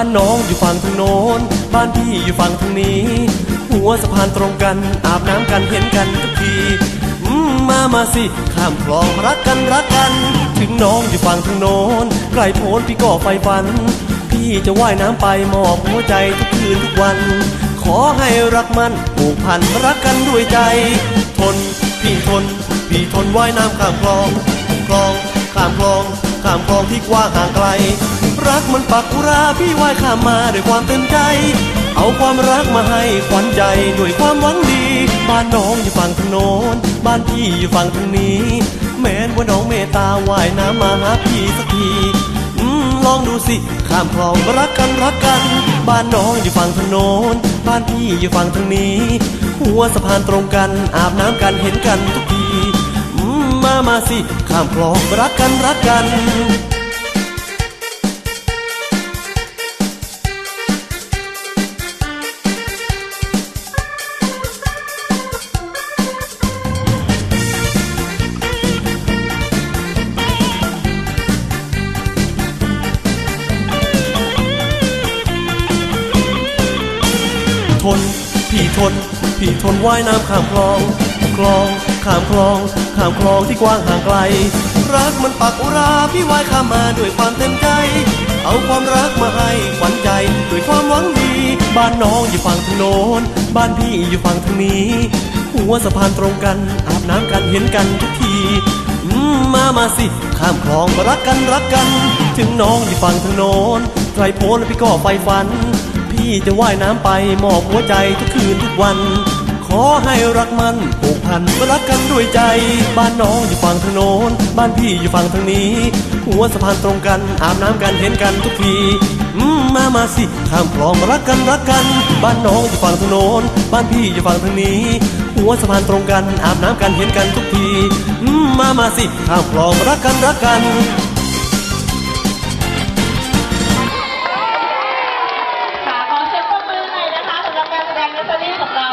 านน้องอยู่ฝั่งทางโน้น บ้านพี่อยู่ฝั่งทางนี้ หัวสะพานตรงกัน อาบน้ำกันเห็นกันทุกทีมามาสิ ข้ามคลองรักกันรักกัน ถึงน้องอยู่ฝั่งทางโน้นไกลโพ้นพี่ก็ไฟฝัน พี่จะว่ายน้ำไปมอบหัวใจทุกคืนทุกวัน ขอให้รักมันผูกพันรักกันด้วยใจ ทน พี่ทน พี่ทนว่ายน้ำข้ามคลอง คลอง ข้ามคลอง ข้ามคลองที่กว้างห่างไกล รักมันปักอุราพี่ว่ายข้ามมาด้วยความเต็มใจ เอาความรักมาให้ขวัญใจด้วยความหวังดี บ้านน้องอยู่ฝั่งทางโน้น บ้านพี่อยู่ฝั่งทางนี้ แม้นว่าน้องเมตตาว่ายน้ำมาหาพี่สักทีอืมลองดูสิ ข้ามคลองมารักกันรักกัน บ้านน้องอยู่ฝั่งทางโน้น บ้านพี่อยู่ฝั่งทางนี้ หัวสะพานตรงกันอาบน้ำกันเห็นกันทุกที มามาสิ ข้ามคลองรักกันรักกันทนพี่ทน พี่ทนว่ายน้ำข้ามคลอง คลอง ข้ามคลอง ข้ามคลองที่กว้างห่างไกล รักมันปักอุราพี่ว่ายข้ามาด้วยความเต็มใจ เอาความรักมาให้ขวัญใจด้วยความหวังดี บ้านน้องอยู่ฝั่งทางโน้น บ้านพี่อยู่ฝั่งทางนี้ หัวสะพานตรงกัน อาบน้ำกันเห็นกันทุกทีมมามาสิ ข้ามคลองมารักกันรักกัน ถึงน้องอยู่ฝั่งทางโน้นไกลโพ้นพี่ก็ไฟฝัน พี่จะว่ายน้ำไปมอบหัวใจทุกคืนทุกวัน ขอให้รักมันผูกพันรักกันด้วยใจ บ้านน้องอยู่ฝั่งทางโน้น บ้านพี่อยู่ฝั่งทางนี้ หัวสะพานตรงกันอาบน้ำกันเห็นกันทุกทีมามาสิข้ามคลองรักกันรักกัน บ้านน้องอยู่ฝั่งทางโน้น บ้านพี่อยู่ฝั่งทางนี้ หัวสะพานตรงกันอาบน้ำกันเห็นกันทุกทีมามาสิข้ามคลองรักกันรักกันค่ะขอเสียปรบมืหนนะคะสำหรับการแสดงเนสซอรี่ของเรา